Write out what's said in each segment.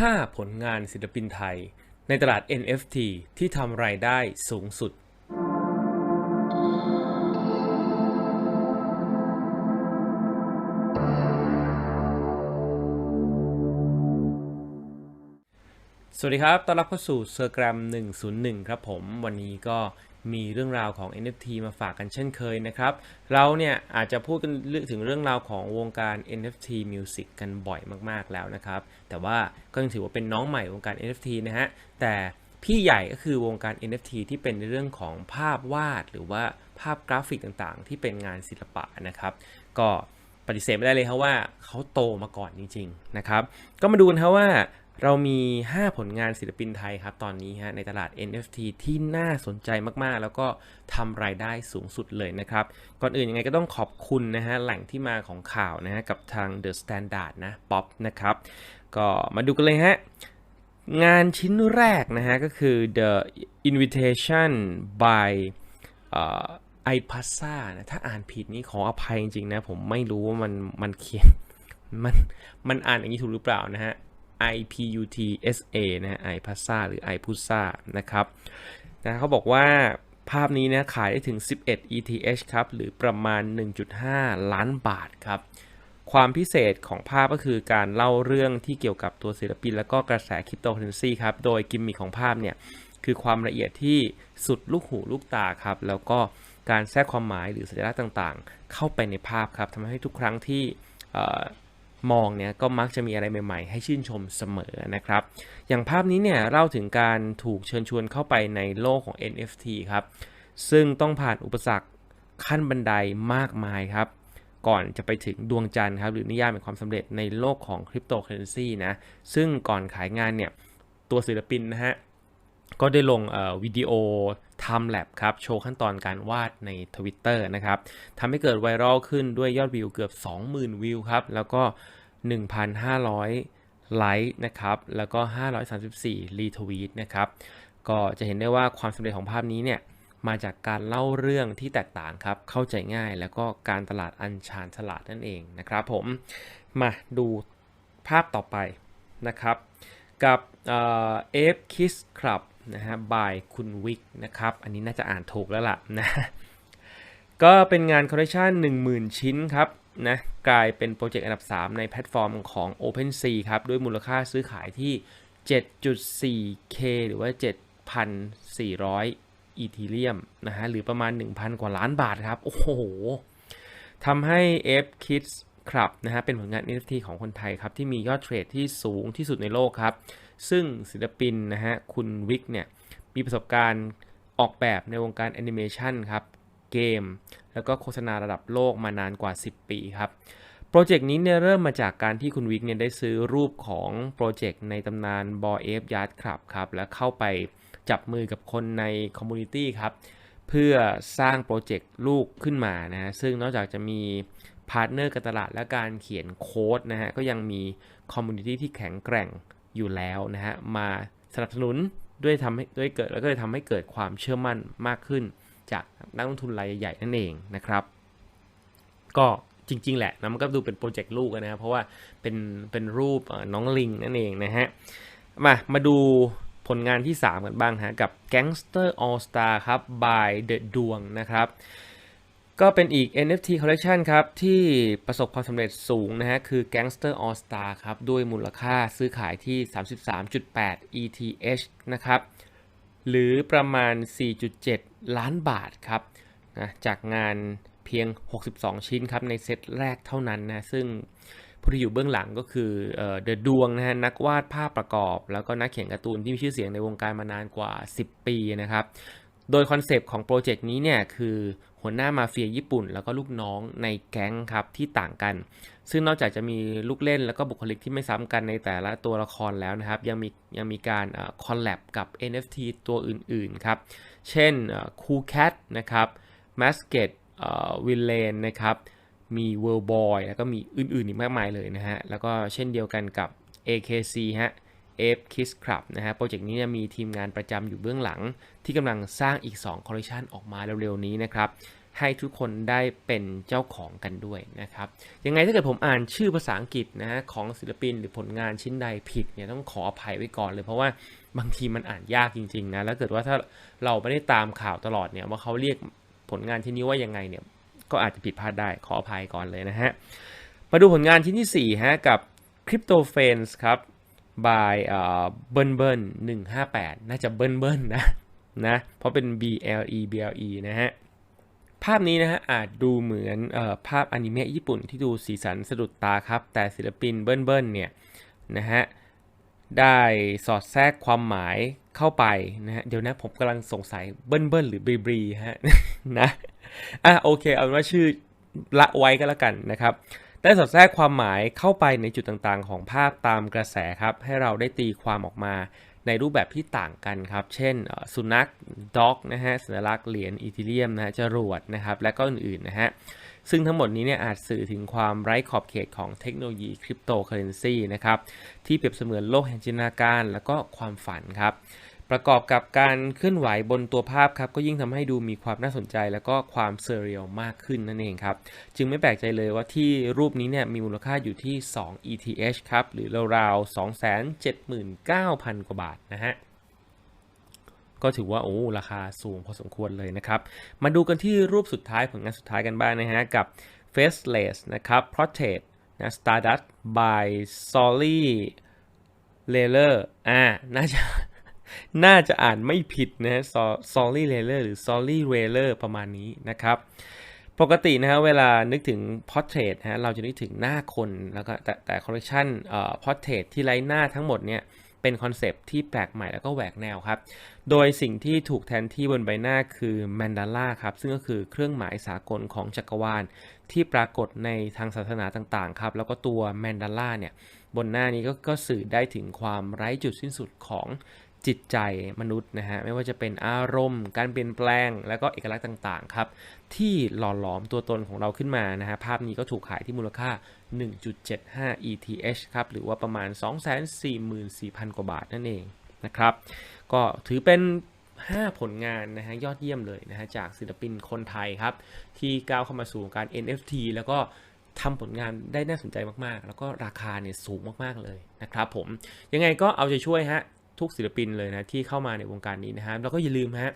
5 ผลงานศิลปินไทย ในตลาด NFT ที่ทำรายได้สูงสุด สวัสดีครับ ต้อนรับเข้าสู่เซอร์แกรม101 ครับผม วันนี้ก็ มีเรื่องราวของ NFT มาฝากกันเช่นเคยนะครับ เราเนี่ยอาจจะพูดกันถึงเรื่องราวของวงการ NFT Music กันบ่อยมากๆแล้วนะครับ แต่ว่าก็ยังถือว่าเป็นน้องใหม่วงการ NFT นะฮะ แต่พี่ใหญ่ก็คือวงการ NFT ที่เป็นในเรื่องของภาพวาดหรือว่าภาพกราฟิกต่างๆ ที่เป็นงานศิลปะนะครับ ก็ปฏิเสธไม่ได้เลยครับว่าเขาโตมาก่อนจริงๆนะครับ ก็มาดูกันครับว่า เรามี 5 ผลงานศิลปินไทยครับ ตอนนี้ฮะในตลาด NFT ที่น่าสนใจมากๆ แล้วก็ทำรายได้สูงสุดเลยนะครับ ก่อนอื่นยังไงก็ต้องขอบคุณนะฮะแหล่งที่มาของข่าวนะฮะกับทาง The Standard นะป๊อปนะครับ ก็มาดูกันเลยฮะ งานชิ้นแรกนะฮะก็คือ The Invitation by ไอพัสซ่านะถ้าอ่านผิดนี่ขออภัยจริงๆนะ ผมไม่รู้ว่ามันมันเขียนมันมันอ่านอย่างนี้ถูกหรือเปล่านะฮะ I P U T S A นะฮะ i p a s a หรือ i p u s a นะครับนะเขาบอกว่าภาพนี้นะขายได้ถึง 11 ETH ครับ หรือประมาณ 1.5 ล้านบาทครับ ความพิเศษของภาพก็คือการเล่าเรื่องที่เกี่ยวกับตัวศิลปิน แล้วก็กระแสคริปโตเคอเรนซีครับ โดยกิมมิคของภาพเนี่ย คือความละเอียดที่สุดลูกหูลูกตาครับ แล้วก็การแทรกความหมายหรือสัญลักษณ์ต่างๆ เข้าไปในภาพครับทำให้ทุกครั้งที่ มองเนี่ยก็มักจะมีอะไรใหม่ๆ ให้ชื่นชมเสมอนะครับ อย่างภาพนี้เนี่ยเล่าถึงการถูกเชิญชวนเข้าไปในโลกของ NFT ครับ ซึ่งต้องผ่านอุปสรรคขั้นบันไดมากมายครับ ก่อนจะไปถึงดวงจันทร์ครับ หรือนิยามแห่งความสำเร็จในโลกของคริปโตเคอเรนซีนะ ซึ่งก่อนขายงานเนี่ย ตัวศิลปินนะฮะ ก็ได้ลงวิดีโอ Time Lab ครับ โชว์ขั้นตอนการวาดใน Twitter นะครับทำให้เกิดไวรัลขึ้นด้วยยอดวิวเกือบ 20,000 วิวครับ แล้วก็ 1,500 ไลค์นะครับ แล้วก็ 534 รีทวีตนะครับ ก็จะเห็นได้ว่าความสำเร็จของภาพนี้เนี่ย มาจากการเล่าเรื่องที่แตกต่างครับ เข้าใจง่ายแล้วก็การตลาดอันชาญฉลาดนั่นเองนะครับผม มาดูภาพต่อไปนะครับ กับเอฟคิสคลับ นะฮะบายคุณวิกนะครับ อันนี้น่าจะอ่านถูกแล้วล่ะนะ ก็เป็นงานคอลเลคชัน10,000 ชิ้นครับนะกลายเป็นโปรเจกต์อันดับ 3 ในแพลตฟอร์มของ OpenSea ครับ ด้วยมูลค่าซื้อขายที่ 7.4K หรือว่า 7,400 อีทีเรียมนะฮะ หรือประมาณ 1,000 กว่าล้านบาทครับ โอ้โหทำให้ F Kids ครับนะฮะเป็นผลงาน NFT ของคนไทยครับ ที่มียอดเทรดที่สูงที่สุดในโลกครับ ซึ่งศิลปินนะฮะคุณวิกเนี่ยมีประสบการณ์ออกแบบในวงการแอนิเมชันครับเกม แล้วก็โฆษณาระดับโลกมานานกว่า 10 ปีครับโปรเจกต์นี้เนี่ยเริ่มมาจากการที่คุณวิกเนี่ยได้ซื้อรูปของโปรเจกต์ในตำนานบอเอฟยาร์ดคลับครับ และเข้าไปจับมือกับคนในคอมมูนิตี้ครับ เพื่อสร้างโปรเจกต์ลูกขึ้นมานะฮะซึ่งนอกจากจะมีพาร์ทเนอร์การตลาดและการเขียนโค้ดนะฮะก็ยังมีคอมมูนิตี้ที่แข็งแกร่ง อยู่แล้วนะฮะมาสนับสนุนด้วยทำให้ด้วยเกิดแล้วก็เลยทำให้เกิดความเชื่อมั่นมากขึ้น จากนักลงทุนรายใหญ่นั่นเองนะครับ ก็จริง ๆ แหละนะมันก็ดูเป็นโปรเจกต์ลูกนะครับเพราะว่าเป็นเป็นรูปน้องลิงนั่นเองนะฮะมามาดูผลงานที่ 3 กันบ้างฮะกับ Gangster All Star ครับ by The ดวงนะครับ ก็เป็นอีก NFT collection ครับ ที่ประสบความสำเร็จสูงนะฮะ คือ Gangster All Star ครับ ด้วยมูลค่าซื้อขายที่ 33.8 ETH นะครับ หรือประมาณ 4.7 ล้านบาทครับนะจากงานเพียง 62 ชิ้นครับ ในเซตแรกเท่านั้นนะ ซึ่งผู้ที่อยู่เบื้องหลังก็คือเดอะดวงนะฮะนักวาดภาพประกอบ แล้วก็นักเขียนการ์ตูนที่มีชื่อเสียงในวงการมานานกว่า 10 ปีนะครับ โดยคอนเซปต์ของโปรเจกต์นี้เนี่ยคือหัวหน้ามาเฟียญี่ปุ่น แล้วก็ลูกน้องในแก๊งครับที่ต่างกัน ซึ่งนอกจากจะมีลูกเล่นแล้วก็บุคลิกที่ไม่ซ้ำกันในแต่ละตัวละครแล้วนะครับ ยังมียังมีการคอลแลบกับ NFT ตัวอื่นๆครับ เช่น Cool Cat นะครับ m a s k e t วิลเลนนะครับ มี World Boy แล้วก็มีอื่นๆอีกมากมายเลยนะฮะ แล้วก็เช่นเดียวกันกับ AKC ฮะ F Kiss Club นะฮะโปรเจกต์นี้มีทีมงานประจำอยู่เบื้องหลัง ที่กำลังสร้างอีก 2 คอลเลคชันออกมาเร็วๆนี้นะครับ ให้ทุกคนได้เป็นเจ้าของกันด้วยนะครับ ยังไงถ้าเกิดผมอ่านชื่อภาษาอังกฤษนะฮะของศิลปินหรือผลงานชิ้นใดผิดเนี่ยต้องขออภัยไว้ก่อนเลยเพราะว่าบางทีมันอ่านยากจริงๆนะแล้วเกิดว่าถ้าเราไม่ได้ตามข่าวตลอดเนี่ยว่าเขาเรียกผลงานชิ้นนี้ว่ายังไงเนี่ยก็อาจจะผิดพลาดได้ขออภัยก่อนเลยนะฮะมาดูผลงานชิ้นที่4ฮะกับ Crypto f a n s ครับ by เอ่อเบิร์นเบิร์นหนึ่งห้าแปดน่าจะเบิร์นเบิร์นะนะเพราะเป็น B L E B L E นะฮะ ภาพนี้นะฮะอาจดูเหมือนเออภาพอนิเมะญี่ปุ่นที่ดูสีสันสะดุดตาครับ แต่ศิลปินเบิ้ลเบิ้ลเนี่ยนะฮะได้สอดแทรกความหมายเข้าไปนะฮะเดี๋ยวนะผมกำลังสงสัยเบิ้ลเบิ้ลหรือบรีบรีฮะนะอะโอเคเอาเป็นว่าชื่อละไว้ก็แล้วกันนะครับ ได้สอดแทรกความหมายเข้าไปในจุดต่างๆ ของภาพตามกระแสครับ ให้เราได้ตีความออกมาในรูปแบบที่ต่างกันครับ เช่นสุนัขด็อกนะฮะสัญลักษณ์เหรียญอีเทเรียมนะฮะจรวดนะครับ และก็อื่นๆนะฮะซึ่งทั้งหมดนี้เนี่ยอาจสื่อถึงความไร้ขอบเขตของเทคโนโลยีคริปโตเคอเรนซีนะครับ ที่เปรียบเสมือนโลกแห่งจินตนาการ และก็ความฝันครับ ประกอบกับการเคลื่อนไหวบนตัวภาพครับก็ยิ่งทำให้ดูมีความน่าสนใจ และก็ความเซเรียลมากขึ้นนั่นเองครับ จึงไม่แปลกใจเลยว่าที่รูปนี้เนี่ยมีมูลค่าอยู่ที่ 2 ETH ครับหรือราวๆ279,000 กว่าบาทนะฮะก็ถือว่าโอ้ราคาสูงพอสมควรเลยนะครับ มาดูกันที่รูปสุดท้ายผลงานสุดท้ายกันบ้างนะฮะกับ Faceless นะครับ Portrait นะ Stardust by Solly l a y l e r อ่าน่าจะ น่าจะอ่านไม่ผิดนะฮะ Solly l a y l e r หรือ Solly r a y l e r ประมาณนี้นะครับ ปกตินะฮะเวลานึกถึง portrait ฮะเราจะนึกถึงหน้าคนแล้วก็แต่แต่คอลเลคชันเอ่อ portrait ที่ไร้หน้าทั้งหมดเนี่ยเป็นคอนเซปต์ที่แปลกใหม่แล้วก็แหวกแนวครับ โดยสิ่งที่ถูกแทนที่บนใบหน้าคือแมนดาล่าครับ ซึ่งก็คือเครื่องหมายสากลของจักรวาล ที่ปรากฏในทางศาสนาต่างๆ ครับ แล้วก็ตัวแมนดาล่าเนี่ย บนหน้านี้ก็ก็สื่อได้ถึงความไร้จุดสิ้นสุดของ จิตใจมนุษย์นะฮะไม่ว่าจะเป็นอารมณ์ การเปลี่ยนแปลง แล้วก็เอกลักษณ์ต่างๆครับที่หล่อหลอมตัวตนของเราขึ้นมานะฮะภาพนี้ก็ถูกขายที่มูลค่า 1.75 ETH ครับหรือว่าประมาณ 244,000 กว่าบาทนั่นเองนะครับก็ถือเป็น 5 ผลงานนะฮะยอดเยี่ยมเลยนะฮะจากศิลปินคนไทยครับที่ก้าวเข้ามาสู่การ NFT แล้วก็ทำผลงานได้น่าสนใจมากๆ แล้วก็ราคาเนี่ยสูงมากๆเลยนะครับผมยังไงก็เอาใจช่วยฮะ ทุกศิลปินเลยนะที่เข้ามาในวงการนี้นะฮะแล้วก็อย่าลืมฮะ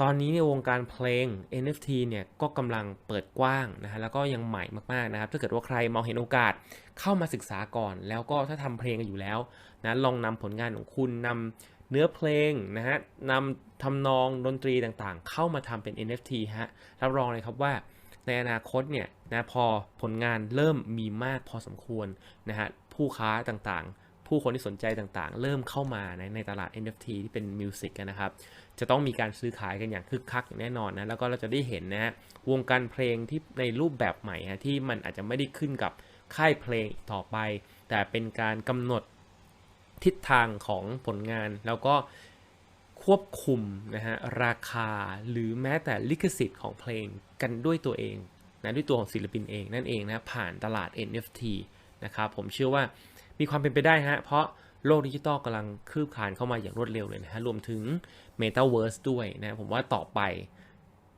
ตอนนี้ในวงการเพลง NFT เนี่ยก็กำลังเปิดกว้างนะฮะแล้วก็ยังใหม่มากๆนะครับ ถ้าเกิดว่าใครมองเห็นโอกาสเข้ามาศึกษาก่อน แล้วก็ถ้าทำเพลงกันอยู่แล้วนะลองนำผลงานของคุณนำเนื้อเพลงนะฮะนำทำนองดนตรีต่างๆ เข้ามาทำเป็น NFT ฮะรับรองเลยครับว่าในอนาคตเนี่ยนะพอผลงานเริ่มมีมากพอสมควรนะฮะผู้ค้าต่างๆ ผู้คนที่สนใจต่างๆ เริ่มเข้ามาในในตลาด NFT ที่เป็นมิวสิกนะครับ จะต้องมีการซื้อขายกันอย่างคึกคักแน่นอนนะ แล้วก็เราจะได้เห็นนะฮะวงการเพลงที่ในรูปแบบใหม่ฮะที่มันอาจจะไม่ได้ขึ้นกับค่ายเพลงต่อไป แต่เป็นการกำหนดทิศทางของผลงานแล้วก็ควบคุมนะฮะราคาหรือแม้แต่ลิขสิทธิ์ของเพลงกันด้วยตัวเองนะด้วยตัวของศิลปินเองนั่นเองนะผ่านตลาด NFT นะครับผมเชื่อว่า มีความเป็นไปได้ฮะ เพราะโลกดิจิตอลกำลังคืบคลานเข้ามาอย่างรวดเร็วเลยนะฮะ รวมถึง Metaverse ด้วยนะ ผมว่าต่อไป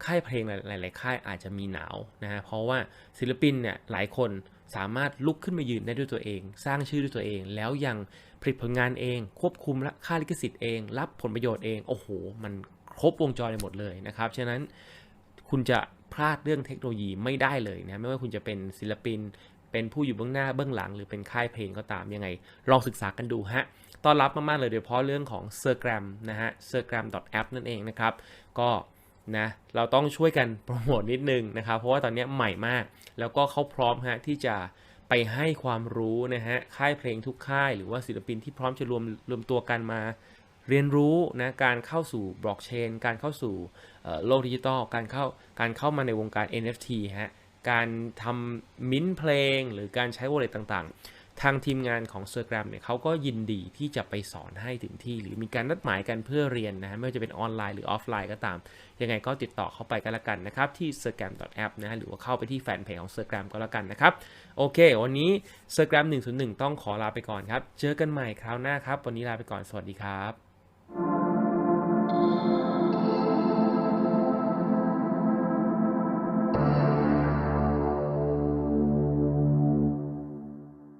ค่ายเพลงหลาย ๆ ค่ายอาจจะมีหนาวนะฮะ เพราะว่าศิลปินเนี่ยหลายคนสามารถลุกขึ้นมายืนได้ด้วยตัวเอง สร้างชื่อด้วยตัวเอง แล้วยังผลิตผลงานเอง ควบคุมและค่าลิขสิทธิ์เอง รับผลประโยชน์เอง โอ้โห มันครบวงจรไปหมดเลยนะครับ ฉะนั้นคุณจะพลาดเรื่องเทคโนโลยีไม่ได้เลยนะ ไม่ว่าคุณจะเป็นศิลปิน เป็นผู้อยู่เบื้องหน้าเบื้องหลัง หรือเป็นค่ายเพลงก็ตามยังไง ลองศึกษากันดูฮะต้อนรับมากๆเลยโดยเฉพาะเรื่องของ s e r g r a m นะฮะ s e r g r a m app นั่นเองนะครับ ก็นะเราต้องช่วยกันโปรโมทนิดนึงนะครับ เพราะว่าตอนนี้ใหม่มาก แล้วก็เขาพร้อมฮะที่จะไปให้ความรู้นะฮะค่ายเพลงทุกค่ายหรือว่าศิลปินที่พร้อมจะรวมรวมตัวกันมาเรียนรู้นะการเข้าสู่บล็อกเชนการเข้าสู่โลกดิจิตอลการเข้าการเข้ามาในวงการ NFT ฮะ การทำมิ้นเพลง หรือการใช้ wallet ต่างๆ ทางทีมงานของ s e r g r a m เนี่ยเขาก็ยินดีที่จะไปสอนให้ถึงที่ หรือมีการนัดหมายกันเพื่อเรียนนะฮะไม่ว่าจะเป็นออนไลน์หรือออฟไลน์ก็ตาม ยังไงก็ติดต่อเข้าไปกันละกันนะครับ ที่ s e r g r a m app นะฮะหรือว่าเข้าไปที่แฟนเพจของ s e r g r a m ก็แล้วกันนะครับ โอเค วันนี้ s e r g r a m 101 ต้องขอลาไปก่อนครับ เจอกันใหม่คราวหน้าครับ วันนี้ลาไปก่อนสวัสดีครับ